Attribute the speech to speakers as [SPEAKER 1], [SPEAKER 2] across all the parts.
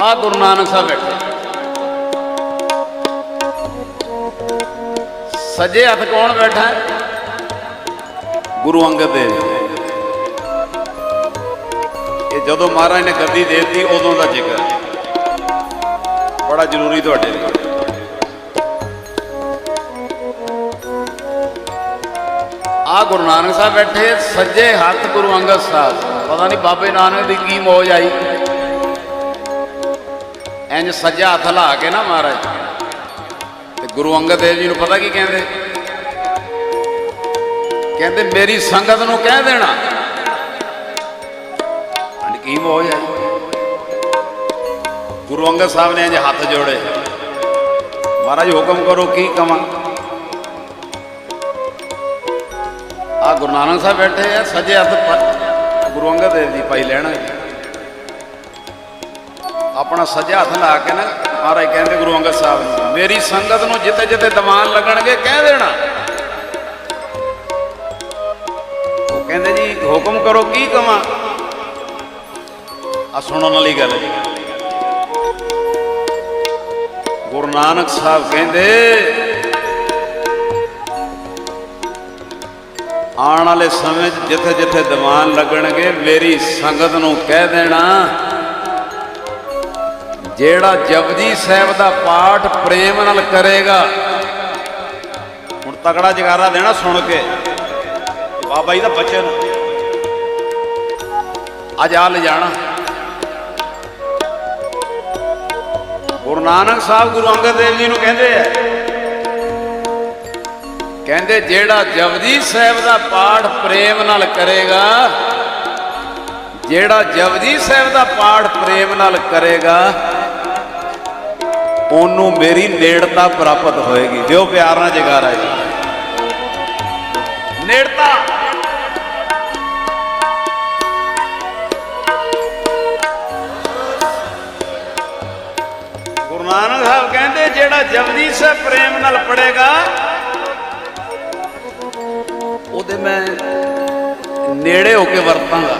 [SPEAKER 1] ਆ ਗੁਰੂ ਨਾਨਕ ਸਾਹਿਬ ਬੈਠੇ। ਸੱਜੇ ਹੱਥ ਕੌਣ ਬੈਠਾ? ਹੈ ਗੁਰੂ ਅੰਗਦ ਦੇਵ। ਇਹ ਜਦੋਂ ਮਹਾਰਾਜ ਨੇ ਗੱਦੀ ਦੇ ਦਿੱਤੀ ਉਦੋਂ ਦਾ ਜ਼ਿਕਰ। ਬੜਾ ਜ਼ਰੂਰੀ ਤੁਹਾਡੇ ਲਈ। ਆ ਗੁਰੂ ਨਾਨਕ ਸਾਹਿਬ ਬੈਠੇ ਸੱਜੇ ਹੱਥ ਗੁਰੂ ਅੰਗਦ ਸਾਹਿਬ। ਪਤਾ ਨਹੀਂ ਬਾਬੇ ਨਾਨਕ ਦੀ ਕੀ ਮੌਜ ਆਈ। ਇੰਜ ਸੱਜਾ ਹੱਥ ਲਾ ਕੇ ਨਾ ਮਹਾਰਾਜ। ਤੇ ਗੁਰੂ ਅੰਗਦ ਦੇਵ ਜੀ ਨੂੰ ਪਤਾ ਕੀ ਕਹਿੰਦੇ? ਕਹਿੰਦੇ, ਮੇਰੀ ਸੰਗਤ ਨੂੰ ਕਹਿ ਦੇਣਾ। ਕੀ ਮੌਜ ਆਈ ਗੁਰੂ ਅੰਗਦ ਸਾਹਿਬ ਨੇ ਇੰਜ ਹੱਥ ਜੋੜੇ। ਮਹਾਰਾਜ ਹੁਕਮ ਕਰੋ, ਕੀ ਕਵਾਂ? ਆ ਗੁਰੂ ਨਾਨਕ ਸਾਹਿਬ ਬੈਠੇ ਆ, ਸੱਜੇ ਹੱਥ ਗੁਰੂ ਅੰਗਦ ਦੇਵ ਜੀ ਪਾਈ ਲੈਣਗੇ ਆਪਣਾ ਸੱਜਾ ਹੱਥ ਲਾ ਕੇ ਨਾ, ਮਹਾਰਾਜ ਕਹਿੰਦੇ ਗੁਰੂ ਅੰਗਦ ਸਾਹਿਬ ਨੂੰ, ਮੇਰੀ ਸੰਗਤ ਨੂੰ ਜਿੱਥੇ ਜਿੱਥੇ ਦੀਵਾਨ ਲੱਗਣਗੇ, ਕਹਿ ਦੇਣਾ। ਉਹ ਕਹਿੰਦੇ ਜੀ, ਹੁਕਮ ਕਰੋ, ਕੀ ਕਵਾਂ? ਆ ਸੁਣਨ ਵਾਲੀ ਗੱਲ ਜੀ ਗੁਰੂ ਨਾਨਕ ਸਾਹਿਬ ਕਹਿੰਦੇ, ਆਉਣ ਵਾਲੇ ਸਮੇਂ 'ਚ ਜਿੱਥੇ ਜਿੱਥੇ ਦੀਵਾਨ ਲੱਗਣਗੇ, ਮੇਰੀ ਸੰਗਤ ਨੂੰ ਕਹਿ ਦੇਣਾ। ਜਿਹੜਾ ਜਪਜੀ ਸਾਹਿਬ ਦਾ ਪਾਠ ਪ੍ਰੇਮ ਨਾਲ ਕਰੇਗਾ। ਹੁਣ ਤਕੜਾ ਜਗਾਰਾ ਦੇਣਾ ਸੁਣ ਕੇ। ਬਾਬਾ ਜੀ ਦਾ ਬਚਨ। ਅੱਜ ਆ ਲੈ ਜਾਣਾ ਗੁਰੂ ਨਾਨਕ ਸਾਹਿਬ ਗੁਰੂ ਅੰਗਦ ਦੇਵ ਜੀ ਨੂੰ ਕਹਿੰਦੇ ਆ। ਕਹਿੰਦੇ ਜਿਹੜਾ ਜਪਜੀ ਸਾਹਿਬ ਦਾ ਪਾਠ ਪ੍ਰੇਮ ਨਾਲ ਕਰੇਗਾ ਜਿਹੜਾ ਜਪਜੀ ਸਾਹਿਬ ਦਾ ਪਾਠ ਪ੍ਰੇਮ ਨਾਲ ਕਰੇਗਾ ਉਹਨੂੰ ਮੇਰੀ ਨੇੜਤਾ ਪ੍ਰਾਪਤ ਹੋਏਗੀ। ਦਿਓ ਪਿਆਰ ਨਾਲ ਜਗਾਰਾ ਜੀ ਨੇੜਤਾ। ਗੁਰੂ ਨਾਨਕ ਸਾਹਿਬ ਕਹਿੰਦੇ, ਜਿਹੜਾ ਜਪਜੀ ਸਾਹਿਬ ਪ੍ਰੇਮ ਨਾਲ ਪੜੇਗਾ, ਉਹਦੇ ਮੈਂ ਨੇੜੇ ਹੋ ਕੇ ਵਰਤਾਂਗਾ।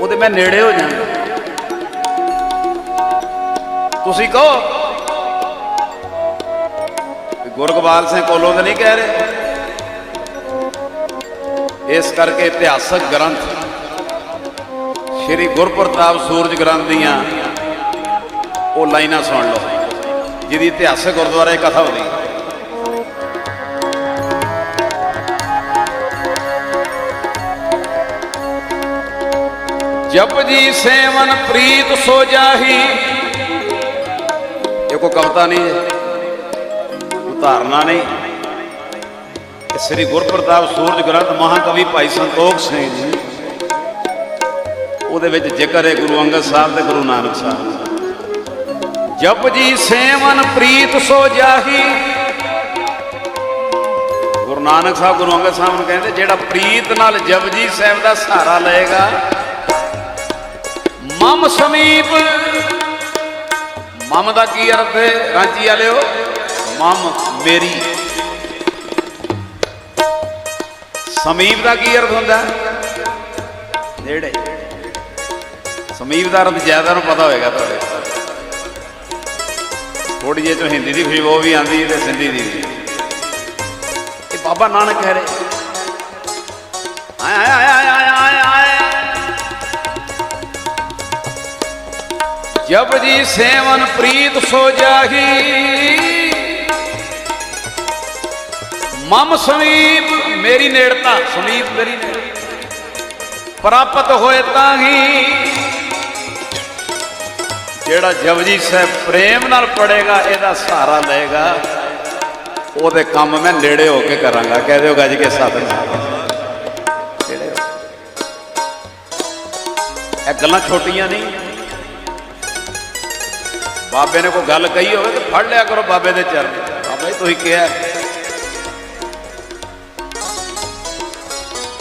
[SPEAKER 1] ਉਹਦੇ ਮੈਂ ਨੇੜੇ ਹੋ ਜਾਵਾਂਗਾ। ਤੁਸੀਂ ਕਹੋ। ਵੀ ਸਿੰਘ ਕੋਲੋਂ ਤਾਂ ਨਹੀਂ ਕਹਿ ਰਹੇ। ਇਸ ਕਰਕੇ ਇਤਿਹਾਸਕ ਗ੍ਰੰਥ ਸ੍ਰੀ ਗੁਰਪ੍ਰਤਾਪ ਸੂਰਜ ਗ੍ਰੰਥ ਦੀਆਂ ਉਹ ਲਾਈਨਾਂ ਸੁਣ ਲਓ, ਜਿਹਦੀ ਇਤਿਹਾਸਕ ਗੁਰਦੁਆਰੇ ਕਥਾ ਹੁੰਦੀ ਹੈ। ਜਪ ਜੀ ਸੇਵਨ ਪ੍ਰੀਤ ਸੋ ਜਾਹੀ ਕੋ ਕਵਤਾ ਨਹੀਂ ਹੈ ਉਤਾਰਨਾ ਨਹੀਂ। ਸ੍ਰੀ ਗੁਰਪ੍ਰਤਾਪ ਸੂਰਜ ਗ੍ਰੰਥ ਮਹਾਕਵੀ ਭਾਈ ਸੰਤੋਖ ਸਿੰਘ ਜੀ, ਉਹਦੇ ਵਿੱਚ ਜ਼ਿਕਰ ਹੈ ਗੁਰੂ ਅੰਗਦ ਸਾਹਿਬ ਤੇ ਗੁਰੂ ਨਾਨਕ ਸਾਹਿਬ। ਜਪ ਜੀ ਸੇਵਨ ਪ੍ਰੀਤ ਸੋ ਜਾਹੀ। ਗੁਰੂ ਨਾਨਕ ਸਾਹਿਬ, ਗੁਰੂ ਅੰਗਦ ਸਾਹਿਬ ਨੂੰ ਕਹਿੰਦੇ, ਜਿਹੜਾ ਪ੍ਰੀਤ ਨਾਲ ਜਪਜੀ ਸਾਹਿਬ ਦਾ ਸਹਾਰਾ ਲਏਗਾ, ਮਮ ਸਮੀਪ ਮਮ ਦਾ ਕੀ ਅਰਥ ਹੈ? ਰਾਂਚੀ ਵਾਲਿਓ, ਮਮ ਮੇਰੀ। ਸਮੀਪ ਦਾ ਕੀ ਅਰਥ ਹੁੰਦਾ? ਨੇੜੇ। ਸਮੀਪ ਦਾ ਅਰਥ ਜ਼ਿਆਦਾ ਨੂੰ ਪਤਾ ਹੋਏਗਾ ਤੁਹਾਡੇ। ਥੋੜੀ ਜਿਹੀ ਤੋਂ ਹਿੰਦੀ ਦੀ ਖੁਸ਼ਬੂ ਵੀ ਆਂਦੀ ਹੈ ਤੇ ਸਿੰਧੀ ਦੀ ਵੀ। ਇਹ ਬਾਬਾ ਨਾਨਕ ਕਹਿ ਰਹੇ। ਆਏ ਆਏ ਜਬ ਜੀ ਸੇਵਨ ਪ੍ਰੀਤ ਸੋ ਜਾਹੀ। ਮਮ ਸਮੀਪ ਮੇਰੀ ਨੇੜਤਾ ਸਮੀਪ ਮੇਰੀ ਨੇੜਤਾ ਪ੍ਰਾਪਤ ਹੋਏ ਤਾਂ ਹੀ ਜਿਹੜਾ ਜਪਜੀ ਸਾਹਿਬ ਪ੍ਰੇਮ ਨਾਲ ਪੜੇਗਾ, ਇਹਦਾ ਸਹਾਰਾ ਲਏਗਾ। ਉਹਦੇ ਕੰਮ ਮੈਂ ਨੇੜੇ ਹੋ ਕੇ ਕਰਾਂਗਾ। ਕਹਿ ਦਿਓ ਗੱਜ ਕੇ ਸਤਿਨਾਮ। ਹੋ ਇਹ ਗੱਲਾਂ ਛੋਟੀਆਂ ਨਹੀਂ। ਬਾਬੇ ਨੇ ਕੋਈ ਗੱਲ ਕਹੀ ਹੋਵੇ ਤਾਂ ਫੜ ਲਿਆ ਕਰੋ ਬਾਬੇ ਦੇ ਚਰਨ ਬਾਬਾ ਜੀ, ਤੁਸੀਂ ਕਿਹਾ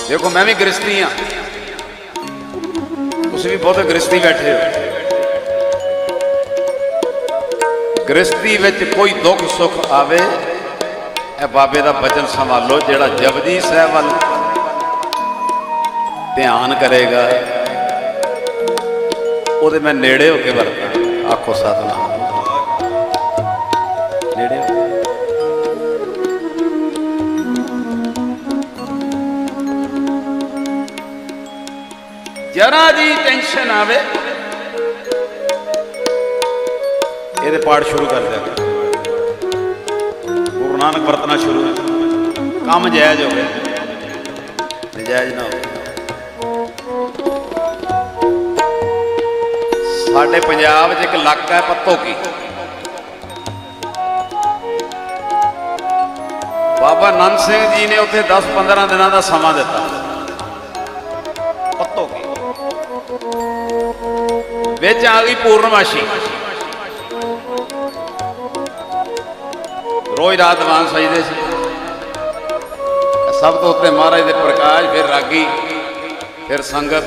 [SPEAKER 1] ਦੇਖੋ, ਮੈਂ ਵੀ ਗ੍ਰਸਤੀ ਆ ਤੁਸੀਂ ਵੀ ਬਹੁਤੇ ਗ੍ਰਸਤੀ ਬੈਠੇ ਹੋ। ਗ੍ਰਸਤੀ ਵਿੱਚ ਕੋਈ ਦੁੱਖ ਸੁੱਖ ਆਵੇ, ਇਹ ਬਾਬੇ ਦਾ ਬਚਨ ਸੰਭਾਲੋ, ਜਿਹੜਾ ਜਪਜੀ ਸਾਹਿਬ ਵੱਲ ਧਿਆਨ ਕਰੇਗਾ। ਉਹਦੇ ਮੈਂ ਨੇੜੇ ਹੋ ਕੇ ਵਰਤਾਂ ਆਖੋ ਸਤਨਾਮ। ਨੇੜੇ ਜਰਾ ਜੀ ਟੈਨਸ਼ਨ ਆਵੇ। ਇਹਦੇ ਪਾਠ ਸ਼ੁਰੂ ਕਰ ਦਿਆ। ਗੁਰੂ ਨਾਨਕ ਵਰਤਣਾ ਸ਼ੁਰੂ। ਕੰਮ ਜਾਇਜ਼ ਹੋਵੇ। ਨਜਾਇਜ਼ ਨਾ ਹੋਵੇ। ਸਾਡੇ ਪੰਜਾਬ 'ਚ ਇੱਕ ਇਲਾਕਾ ਹੈ ਪੱਤੋ ਕੀ। ਬਾਬਾ ਨੰਦ ਸਿੰਘ ਜੀ ਨੇ ਉੱਥੇ 10-15 ਦਿਨਾਂ ਦਾ ਸਮਾਂ ਦਿੱਤਾ। ਪੱਤੋ ਕੀ। ਵਿੱਚ ਆ ਗਈ ਪੂਰਨਮਾਸ਼ੀ। ਰੋਜ਼ ਰਾਤ ਦੀਵਾਨ ਸਜਦੇ ਸੀ। ਸਭ ਤੋਂ ਉੱਤੇ ਮਹਾਰਾਜ ਦੇ ਪ੍ਰਕਾਸ਼, ਫਿਰ ਰਾਗੀ, ਫਿਰ ਸੰਗਤ।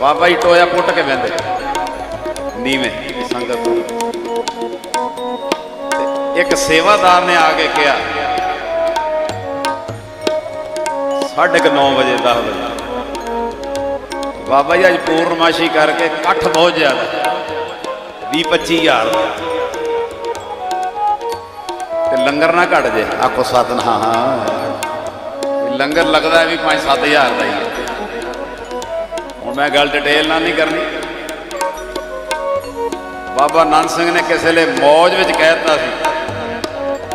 [SPEAKER 1] ਬਾਬਾ ਹੀ ਟੋਇਆ ਪੁੱਟ ਕੇ ਬਹਿੰਦੇ। ਨੀਵੇਂ ਸੰਗਤ ਇੱਕ ਸੇਵਾਦਾਰ ਨੇ ਆ ਕੇ ਕਿਹਾ ਸਾਢੇ ਕੁ ਨੌ ਵਜੇ 10 ਵਜੇ। ਬਾਬਾ ਜੀ ਅੱਜ ਪੂਰਨਮਾਸ਼ੀ ਕਰਕੇ ਇਕੱਠ ਬਹੁਤ ਜ਼ਿਆਦਾ। 20 25000 ਤੇ ਲੰਗਰ ਨਾ ਘਟ ਜੇ। ਆਖੋ ਸਤਨ ਹਾਂ ਹਾਂ। ਲੰਗਰ ਲੱਗਦਾ ਵੀ 5-7000 ਦਾ ਹੀ ਹੈ। ਹੁਣ ਮੈਂ ਗੱਲ ਡਿਟੇਲ ਨਾਲ ਨਹੀਂ ਕਰਨੀ। ਬਾਬਾ ਨੰਦ ਸਿੰਘ ਨੇ ਕਿਸੇ ਲਈ ਮੌਜ ਵਿੱਚ ਕਹਿ ਦਿੱਤਾ ਸੀ।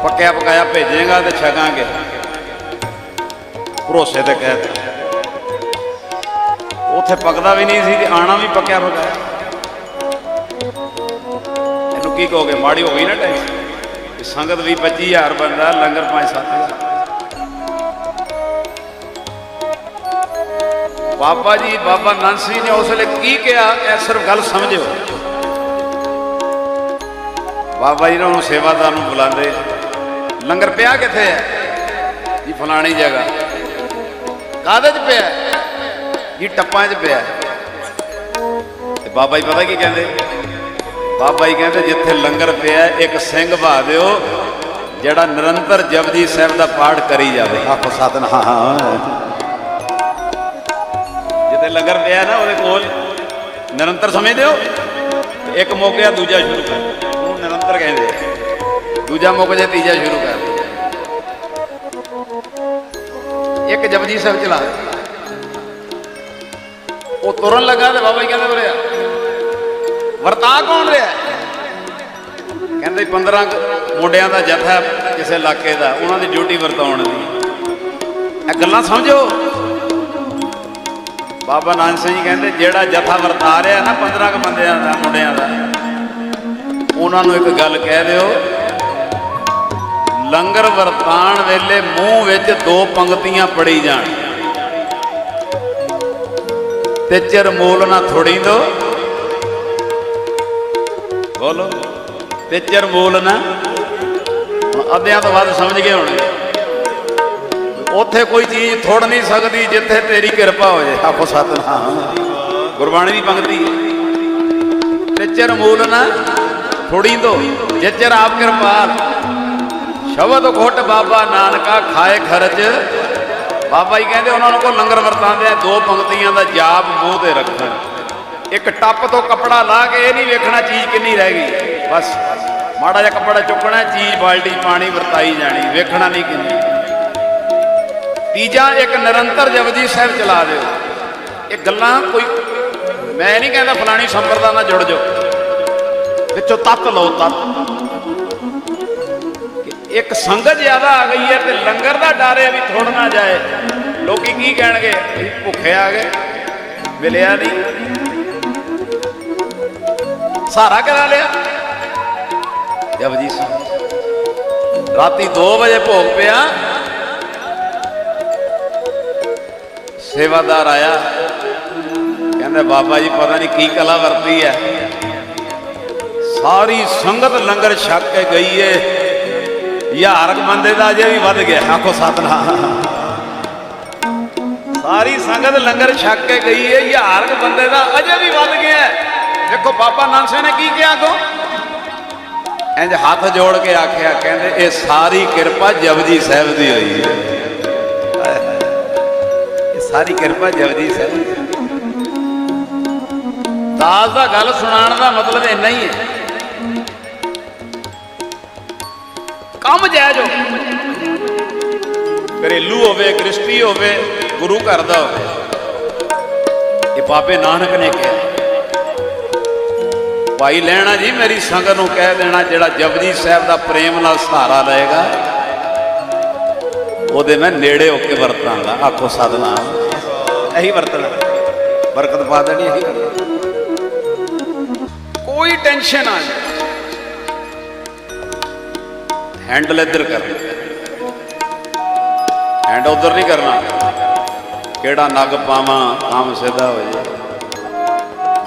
[SPEAKER 1] ਪੱਕਿਆ ਪਕਾਇਆ ਭੇਜੇਗਾ ਤੇ ਛਕਾਂਗੇ। ਭਰੋਸੇ ਤੇ ਕਹਿ ਦਿੱਤਾ। ਉੱਥੇ ਪੱਕਦਾ ਵੀ ਨਹੀਂ ਸੀ ਤੇ ਆਣਾ ਵੀ ਪੱਕਿਆ ਪਕਾਇਆ ਇਹਨੂੰ ਕੀ ਕਹੋਗੇ? ਮਾੜੀ ਹੋ ਗਈ ਨਾ ਟੈਂਸ਼ਨ ਸੰਗਤ ਵੀ 25000 ਬੰਦਾ, ਲੰਗਰ 5-7000 ਬਾਬਾ ਜੀ, ਬਾਬਾ ਨੰਦ ਸਿੰਘ ਨੇ ਉਸ ਵੇਲੇ ਕੀ ਕਿਹਾ? ਇਹ ਸਿਰਫ ਗੱਲ ਸਮਝਿਓ। ਬਾਬਾ ਜੀ ਨੇ ਸੇਵਾਦਾਰ ਨੂੰ ਬੁਲਾਉਂਦੇ। ਲੰਗਰ ਪਿਆ ਕਿੱਥੇ ਹੈ? ਜੀ ਫਲਾਣੀ ਜਗ੍ਹਾ। ਕਾਹਦੇ 'ਚ ਪਿਆ? ਜੀ ਟੱਪਾਂ 'ਚ ਪਿਆ। ਤੇ ਬਾਬਾ ਜੀ ਪਤਾ ਕੀ ਕਹਿੰਦੇ? ਬਾਬਾ ਜੀ ਕਹਿੰਦੇ ਜਿੱਥੇ ਲੰਗਰ ਪਿਆ ਇੱਕ ਸਿੰਘ ਬਹਾ ਦਿਓ ਜਿਹੜਾ ਨਿਰੰਤਰ ਜਪਜੀ ਸਾਹਿਬ ਦਾ ਪਾਠ ਕਰੀ ਜਾਵੇ। ਆਖੋ ਸਤਨਾਮ ਜਿੱਥੇ ਲੰਗਰ ਪਿਆ ਨਾ ਉਹਦੇ ਕੋਲ ਨਿਰੰਤਰ ਸਮਝ ਦਿਓ ਇੱਕ ਮੁੱਕ ਗਿਆ ਦੂਜਾ ਸ਼ੁਰੂ ਕਰ। ਨਿਰੰਤਰ ਕਹਿੰਦੇ ਆ। ਦੂਜਾ ਮੁੱਕ ਜੇ ਤੀਜਾ ਸ਼ੁਰੂ ਕਰ। ਇੱਕ ਜਪਜੀ ਸਾਹਿਬ ਚਲਾ ਉਹ ਤੁਰਨ ਲੱਗਾ ਤੇ ਬਾਬਾ ਜੀ ਕਹਿੰਦੇ ਬੋਲਿਆ ਵਰਤਾ ਕੌਣ ਰਿਹਾ? ਕਹਿੰਦੇ 15 ਮੁੰਡਿਆਂ ਦਾ ਜਥਾ ਕਿਸੇ ਇਲਾਕੇ ਦਾ, ਉਹਨਾਂ ਦੀ ਡਿਊਟੀ ਵਰਤਾਉਣ ਦੀ। ਇਹ ਗੱਲਾਂ ਸਮਝੋ। ਬਾਬਾ ਨਾਨਕ ਸਿੰਘ ਜੀ ਕਹਿੰਦੇ, ਜਿਹੜਾ ਜਥਾ ਵਰਤਾ ਰਿਹਾ ਨਾ 15 ਕੁ ਬੰਦਿਆਂ ਦਾ, ਮੁੰਡਿਆਂ ਦਾ ਉਹਨਾਂ ਨੂੰ ਇੱਕ ਗੱਲ ਕਹਿ ਦਿਓ। ਲੰਗਰ ਵਰਤਾਨ ਵੇਲੇ ਮੂੰਹ ਵਿੱਚ ਦੋ ਪੰਕਤੀਆਂ ਪੜੀ ਜਾਣ। ਤੇ ਚਿਰ ਮੂਲ ਨਾ ਥੋੜੀ ਦੋ। ਬੋਲੋ। ਤੇ ਚਿਰ ਮੂਲ ਨਾ। ਅੱਧਿਆਂ ਤੋਂ ਵੱਧ ਸਮਝ ਗਏ ਹੋਣੇ। ਉੱਥੇ ਕੋਈ ਚੀਜ਼ ਥੋੜ ਨਹੀਂ ਸਕਦੀ ਜਿੱਥੇ ਤੇਰੀ ਕਿਰਪਾ ਹੋ ਜਾਏ। ਆਖੋ ਸਤਨਾਮ। ਗੁਰਬਾਣੀ ਦੀ ਪੰਕਤੀ। ਹੈ। ਤੇ ਚਿਰ ਮੂਲ ਨਾ। ਥੋੜੀ ਦੋ ਜੇ ਚਿਰ ਆਪ ਕਿਰਪਾਲ। ਸ਼ਬਦ ਖੁੱਟ ਬਾਬਾ ਨਾਨਕਾ ਖਾਏ ਖਰਚ। ਬਾਬਾ ਜੀ ਕਹਿੰਦੇ ਉਹਨਾਂ ਨੂੰ ਕੋ ਲੰਗਰ ਵਰਤਾਉਂਦੇ ਆ, ਦੋ ਪੰਕਤੀਆਂ ਦਾ ਜਾਪ ਮੂੰਹ ਤੇ ਰੱਖਣ। ਇੱਕ ਟੱਪ ਤੋਂ ਕੱਪੜਾ ਲਾ ਕੇ ਇਹ ਨਹੀਂ ਵੇਖਣਾ ਚੀਜ਼ ਕਿੰਨੀ ਰਹਿ ਗਈ। ਬਸ, ਮਾੜਾ ਜਿਹਾ ਕੱਪੜਾ ਚੁੱਕਣਾ, ਚੀਜ਼ ਬਾਲਟੀ ਪਾਣੀ ਵਰਤਾਈ ਜਾਣੀ, ਵੇਖਣਾ ਨਹੀਂ ਕਿੰਨੀ। ਤੀਜਾ, ਇੱਕ ਨਿਰੰਤਰ ਜਪਜੀ ਸਾਹਿਬ ਚਲਾ ਦਿਓ। ਇਹ ਗੱਲਾਂ ਕੋਈ, ਮੈਂ ਨਹੀਂ ਕਹਿੰਦਾ ਫਲਾਣੀ ਸੰਪਰਦਾ ਨਾਲ ਜੁੜ ਜਾਓ। ਵਿੱਚੋਂ ਤੱਤ ਲਓ ਤੱਤ ਇੱਕ ਸੰਗਤ ਜ਼ਿਆਦਾ ਆ ਗਈ ਹੈ ਤੇ ਲੰਗਰ ਦਾ ਡਰ ਹੈ ਵੀ ਥੋੜ ਨਾ ਜਾਏ। ਲੋਕੀ ਕੀ ਕਹਿਣਗੇ? ਅਸੀਂ ਭੁੱਖੇ ਆ ਗਏ, ਮਿਲਿਆ ਨਹੀਂ। ਸਾਰਾ ਕਰਾ ਲਿਆ। ਜਪਜੀ ਰਾਤੀ 2 ਵਜੇ ਭੋਗ ਪਿਆ। ਸੇਵਾਦਾਰ ਆਇਆ। ਕਹਿੰਦਾ, ਬਾਬਾ ਜੀ, ਪਤਾ ਨਹੀਂ ਕੀ ਕਲਾ ਵਰਤੀ ਹੈ। ਸਾਰੀ ਸੰਗਤ ਲੰਗਰ ਛਕ ਕੇ ਗਈ ਏ। ਹਜ਼ਾਰ ਬੰਦੇ ਦਾ ਅਜੇ ਵੀ ਵੱਧ ਗਿਆ। ਆਖੋ ਸਤਨਾਮ। ਸਾਰੀ ਸੰਗਤ ਲੰਗਰ ਛਕ ਕੇ ਗਈ ਏ। ਹਜ਼ਾਰ ਬੰਦੇ ਦਾ ਅਜੇ ਵੀ ਵੱਧ ਗਿਆ। ਦੇਖੋ ਬਾਬਾ ਨਾਨਸੇ ਨੇ ਕੀ ਕਿਹਾ ਕੋ ਇੰਜ ਹੱਥ ਜੋੜ ਕੇ ਆਖਿਆ, ਕਹਿੰਦੇ, ਇਹ ਸਾਰੀ ਕਿਰਪਾ ਜਪਜੀ ਸਾਹਿਬ ਦੀ ਹੋਈ ਹੈ ਇਹ ਸਾਰੀ ਕਿਰਪਾ ਜਪਜੀ ਸਾਹਿਬ ਦੀ। ਦਾਸ ਦਾ ਗੱਲ ਸੁਣਾਉਣ ਦਾ ਮਤਲਬ ਇੰਨਾ ਹੀ ਹੈ ਕੰਮ ਜਾਇਜ਼ ਹੋ ਘਰੇਲੂ ਹੋਵੇ ਗ੍ਰਸਤੀ ਹੋਵੇ ਗੁਰੂ ਘਰ ਦਾ ਹੋਵੇ। ਇਹ ਬਾਬੇ ਨਾਨਕ ਨੇ ਕਿਹਾ। ਭਾਈ ਲੈਣਾ ਜੀ ਮੇਰੀ ਸੰਗਤ ਨੂੰ ਕਹਿ ਦੇਣਾ ਜਿਹੜਾ ਜਪਜੀ ਸਾਹਿਬ ਦਾ ਪ੍ਰੇਮ ਨਾਲ ਸਹਾਰਾ ਲਏਗਾ ਉਹਦੇ ਮੈਂ ਨੇੜੇ ਹੋ ਕੇ ਵਰਤਾਂਗਾ। ਆਖੋ ਸਤਨਾਮ। ਇਹੀ ਵਰਤਣਾ। ਬਰਕਤ ਪਾ ਦੇਣੀ ਇਹੀ। ਕੋਈ ਟੈਨਸ਼ਨ ਆ ਜਾਏ ਹੈਂਡਲ ਇੱਧਰ ਕਰਨਾ ਹੈਂਡ ਉੱਧਰ ਨਹੀਂ ਕਰਨਾ। ਕਿਹੜਾ ਨਗ ਪਾਵਾਂ, ਕੰਮ ਸਿੱਧਾ ਹੋ ਜਾਏ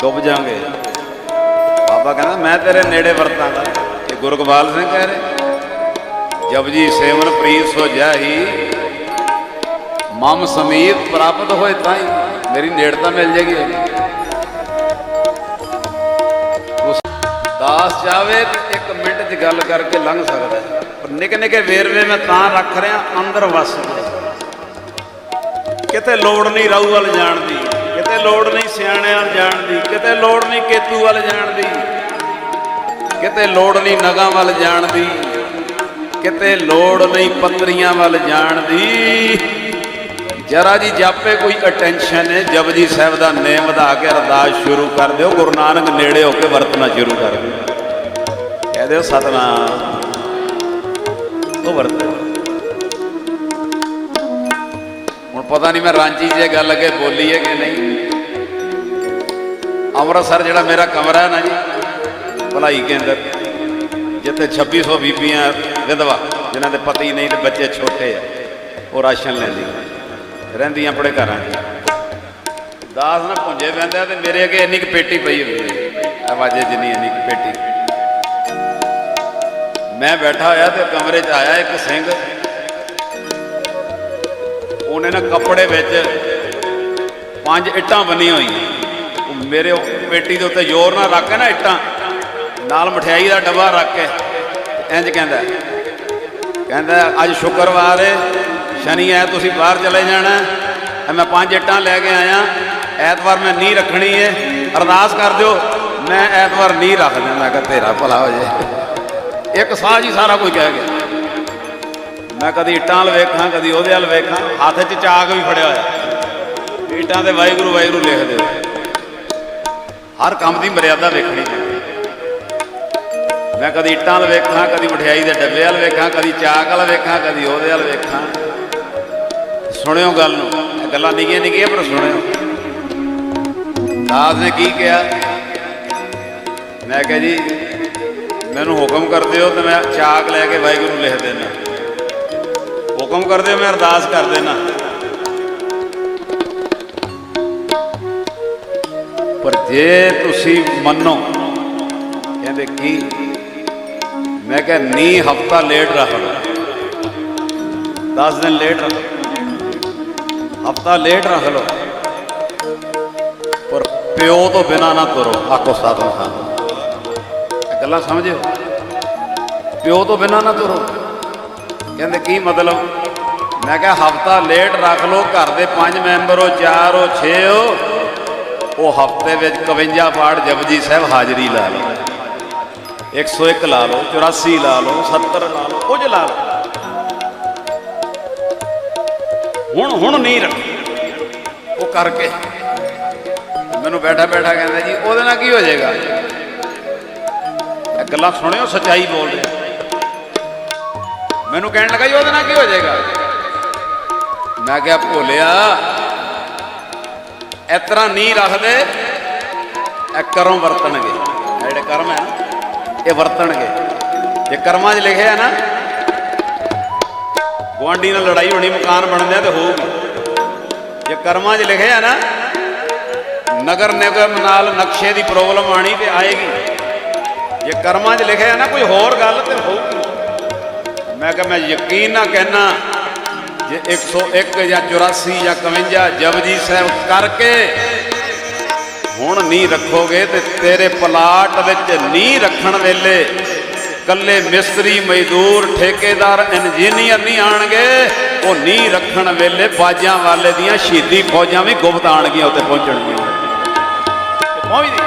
[SPEAKER 1] ਡੁੱਬ ਜਾਾਂਗੇ ਬਾਬਾ ਕਹਿੰਦਾ, ਮੈਂ ਤੇਰੇ ਨੇੜੇ ਵਰਤਾਂਗਾ। ਇਹ ਗੁਰਗੋਬਾਲ ਸਿੰਘ ਕਹਿ ਰਹੇ। ਜਪਜੀ ਸੇਵਨ ਪ੍ਰੀਤ ਸੋ ਜਾਹੀ। ਮਮ ਸਮੀਤ ਪ੍ਰਾਪਤ ਹੋਏ ਤਾਂ ਹੀ ਮੇਰੀ ਨੇੜਤਾ ਮਿਲ ਜੇਗੀ। ਦਾਸ ਜਾਵੇ ਤੇ ਇੱਕ ਮਿੰਟ 'ਚ ਗੱਲ ਕਰਕੇ ਲੰਘ ਸਕਦਾ ਪਰ ਨਿੱਕੇ ਨਿੱਕੇ ਵੇਰਵੇ ਮੈਂ ਤਾਂ ਰੱਖ ਰਿਹਾ, ਅੰਦਰ ਵਸ ਕਿਤੇ ਲੋੜ ਨਹੀਂ ਰਾਊ ਵੱਲ ਜਾਣ ਦੀ, ਕਿਤੇ ਲੋੜ ਨਹੀਂ ਸਿਆਣਿਆਂ ਵੱਲ ਜਾਣ ਦੀ, ਕਿਤੇ ਲੋੜ ਨਹੀਂ ਕੇਤੂ ਵੱਲ ਜਾਣ ਦੀ, ਕਿਤੇ ਲੋੜ ਨਹੀਂ ਨਗਾਂ ਵੱਲ ਜਾਣ ਦੀ, ਕਿਤੇ ਲੋੜ ਨਹੀਂ ਪੱਤਰੀਆਂ ਵੱਲ ਜਾਣ ਦੀ। ਜਰਾ ਜੀ ਜਾਪੇ ਕੋਈ ਅਟੈਂਸ਼ਨ ਹੈ ਜਪਜੀ ਸਾਹਿਬ ਦਾ ਨੇਮ ਵਧਾ ਕੇ ਅਰਦਾਸ ਸ਼ੁਰੂ ਕਰ ਦਿਓ, ਗੁਰੂ ਨਾਨਕ ਨੇੜੇ ਹੋ ਕੇ ਵਰਤਣਾ ਸ਼ੁਰੂ ਕਰ ਦਿਓ। ਕਹਿ ਦਿਓ, ਸਤਨਾਮ। ਉਹ ਵਰਤ ਹੁਣ ਪਤਾ ਨਹੀਂ ਮੈਂ ਰਾਂਚੀ 'ਚ ਇਹ ਗੱਲ ਅੱਗੇ ਬੋਲੀ ਹੈ ਕਿ ਨਹੀਂ। ਅੰਮ੍ਰਿਤਸਰ ਜਿਹੜਾ ਮੇਰਾ ਕਮਰਾ ਹੈ ਨਾ ਜੀ, ਭਲਾਈ ਕੇਂਦਰ, ਜਿੱਥੇ 2600 ਬੀਬੀਆਂ ਵਿਧਵਾ, ਜਿਨ੍ਹਾਂ ਦੇ ਪਤੀ ਨਹੀਂ ਤੇ ਬੱਚੇ ਛੋਟੇ ਆ, ਉਹ ਰਾਸ਼ਨ ਲੈਂਦੀਆਂ ਰਹਿੰਦੀਆਂ ਆਪਣੇ ਘਰਾਂ 'ਚ ਦਾਸ ਨਾ ਪੁੰਜੇ ਬੈੰਦਾ ਤੇ ਮੇਰੇ ਅੱਗੇ ਇੰਨੀ ਕੁ ਪੇਟੀ ਪਈ ਹੁੰਦੀ ਹੈ। ਆਵਾਜ਼ੇ ਜਿੰਨੀ ਇੰਨੀ ਕੁ ਪੇਟੀ। ਮੈਂ ਬੈਠਾ ਹੋਇਆ ਤੇ ਕਮਰੇ 'ਚ ਆਇਆ ਇੱਕ ਸਿੰਘ। ਉਹਨੇ ਨਾ ਕੱਪੜੇ ਵਿੱਚ ਪੰਜ ਇੱਟਾਂ ਬੰਨੀਆਂ ਹੋਈਆਂ। ਉਹ ਮੇਰੇ ਪੇਟੀ ਦੇ ਉੱਤੇ ਜ਼ੋਰ ਨਾਲ ਰੱਖ ਕੇ ਨਾ ਇੱਟਾਂ, ਨਾਲ ਮਠਿਆਈ ਦਾ ਡੱਬਾ ਰੱਖ ਕੇ ਇੰਜ ਕਹਿੰਦਾ ਕਹਿੰਦਾ, ਅੱਜ ਸ਼ੁੱਕਰਵਾਰ ਹੈ ਸ਼ਨੀ ਐ ਤੁਸੀਂ ਬਾਹਰ ਚਲੇ ਜਾਣਾ। ਮੈਂ ਪੰਜ ਇੱਟਾਂ ਲੈ ਕੇ ਆਇਆ। ਐਤਵਾਰ ਮੈਂ ਨੀ ਰੱਖਣੀ ਹੈ ਅਰਦਾਸ ਕਰ ਦਿਓ, ਮੈਂ ਐਤਵਾਰ ਨੀ ਰੱਖ ਦਿੰਦਾ, ਮੈਂ ਤੇਰਾ ਭਲਾ ਹੋ ਜਾਏ ਇੱਕ ਸਾਹ ਜੀ ਸਾਰਾ ਕੁਝ ਕਹਿ ਗਿਆ। ਮੈਂ ਕਦੀ ਇੱਟਾਂ ਵੱਲ ਵੇਖਾਂ, ਕਦੀ ਉਹਦੇ ਵੱਲ ਵੇਖਾਂ। ਹੱਥ 'ਚ ਚਾਕ ਵੀ ਫੜਿਆ ਹੋਇਆ। ਇੱਟਾਂ ਤੇ ਵਾਹਿਗੁਰੂ ਵਾਹਿਗੁਰੂ ਲਿਖ ਦਿਓ ਹਰ ਕੰਮ ਦੀ ਮਰਿਆਦਾ ਵੇਖਣੀ ਚਾਹੀਦੀ ਮੈਂ ਕਦੀ ਇੱਟਾਂ ਵੱਲ ਵੇਖਾਂ, ਕਦੀ ਮਠਿਆਈ ਦੇ ਡੱਬੇ ਵੱਲ ਵੇਖਾਂ, ਕਦੀ ਚਾਕ ਵੱਲ ਵੇਖਾਂ, ਕਦੀ ਉਹਦੇ ਵੱਲ ਵੇਖਾਂ। ਸੁਣਿਓ ਗੱਲ ਨੂੰ। ਗੱਲਾਂ ਨਿੱਕੀਆਂ ਨਿੱਕੀਆਂ ਪਰ ਸੁਣਿਓ। ਦਾਸ ਨੇ ਕੀ ਕਿਹਾ? ਮੈਂ ਕਿਹਾ ਜੀ, ਮੈਨੂੰ ਹੁਕਮ ਕਰ ਦਿਓ ਤੇ ਮੈਂ ਚਾਕ ਲੈ ਕੇ ਵਾਹਿਗੁਰੂ ਲਿਖ ਦੇਣਾ ਹੁਕਮ ਕਰ ਦਿਓ, ਮੈਂ ਅਰਦਾਸ ਕਰ ਦੇਣਾ ਪਰ ਜੇ ਤੁਸੀਂ ਮੰਨੋ, ਕਹਿੰਦੇ ਕੀ? ਮੈਂ ਕਿਹਾ ਨੀ ਹਫਤਾ ਲੇਟ ਰੱਖ ਲਓ। 10 ਦਿਨ ਲੇਟ ਰੱਖ ਹਫਤਾ ਲੇਟ ਰੱਖ ਲਓ ਪਰ ਪਿਓ ਤੋਂ ਬਿਨਾ ਨਾ ਤੁਰੋ ਆਖੋ ਸਾਧਨ ਖਾਨ ਗੱਲਾਂ ਸਮਝਿਓ? ਪਿਓ ਤੋਂ ਬਿਨਾ ਨਾ ਤੁਰੋ ਕਹਿੰਦੇ, ਕੀ ਮਤਲਬ? ਮੈਂ ਕਿਹਾ, ਹਫਤਾ ਲੇਟ ਰੱਖ ਲਓ, ਘਰ ਦੇ ਪੰਜ ਮੈਂਬਰ ਹੋ, ਚਾਰ ਹੋ, ਛੇ ਹੋ। ਉਹ ਹਫ਼ਤੇ ਵਿੱਚ 51 ਪਾਠ ਜਪਜੀ ਸਾਹਿਬ ਹਾਜ਼ਰੀ ਲਾ ਲਓ। 101 ਲਾ ਲਓ 84 ਲਾ ਲਓ 70 ਲਾ ਲਓ, ਕੁਝ ਲਾ ਲਓ। ਹੁਣ ਹੁਣ ਨਹੀਂ ਰੱਖ। ਉਹ ਕਰਕੇ। ਮੈਨੂੰ ਬੈਠਾ ਬੈਠਾ ਕਹਿੰਦਾ ਜੀ, ਉਹਦੇ ਨਾਲ ਕੀ ਹੋ ਜਾਏਗਾ? ਇਹ ਗੱਲਾਂ ਸੁਣਿਓ, ਸੱਚਾਈ ਬੋਲ ਰਿਹਾ ਮੈਨੂੰ ਕਹਿਣ ਲੱਗਾ ਜੀ, ਉਹਦੇ ਨਾਲ ਕੀ ਹੋ ਜਾਏਗਾ? ਮੈਂ ਕਿਹਾ, ਭੋਲਿਆ, ਇਸ ਤਰ੍ਹਾਂ ਨਹੀਂ ਰੱਖਦੇ, ਇਹ ਕਰਮ ਵਰਤਣਗੇ। ਜਿਹੜੇ ਕਰਮ ਹੈ ਇਹ ਵਰਤਣਗੇ। ਜੇ ਕਰਮਾਂ 'ਚ ਲਿਖਿਆ ਹੈ ਨਾ ਗੁਆਂਢੀ ਨਾਲ ਲੜਾਈ ਹੋਣੀ, ਮਕਾਨ ਬਣਦਿਆਂ ਤੇ ਹੋਊਗੀ। ਜੇ ਕਰਮਾਂ 'ਚ ਲਿਖਿਆ ਨਾ, ਨਗਰ ਨਿਗਮ ਨਾਲ ਨਕਸ਼ੇ ਦੀ ਪ੍ਰੋਬਲਮ ਆਣੀ ਤੇ ਆਏਗੀ। ਜੇ ਕਰਮਾਂ 'ਚ ਲਿਖਿਆ ਨਾ, ਕੋਈ ਹੋਰ ਗੱਲ ਤੇ ਹੋਊਗੀ। ਮੈਂ ਕਿਹਾ, ਮੈਂ ਯਕੀਨ ਨਾ ਕਹਿਣਾ ਜੇ 101 ਜਾਂ 84 ਜਾਂ 51 ਜਪਜੀ ਸਾਹਿਬ ਕਰਕੇ ਹੁਣ ਨਹੀਂ ਰੱਖੋਗੇ ਤੇ ਤੇਰੇ ਪਲਾਟ ਵਿੱਚ ਨਹੀਂ ਰੱਖਣ ਵੇਲੇ ਕੱਲੇ ਮਿਸਤਰੀ ਮਜ਼ਦੂਰ, ਠੇਕੇਦਾਰ, ਇੰਜੀਨੀਅਰ ਨਹੀਂ ਆਣਗੇ। ਉਹ ਨਹੀਂ ਰੱਖਣ ਵੇਲੇ ਬਾਜਾਂ ਵਾਲੇ ਦੀਆਂ ਸ਼ਹੀਦੀ ਫੌਜਾਂ ਵੀ ਗੁਪਤ ਆਣਗੀਆਂ ਉੱਤੇ ਪਹੁੰਚਣਗੀਆਂ। ਪਹੁੰਚਦੀ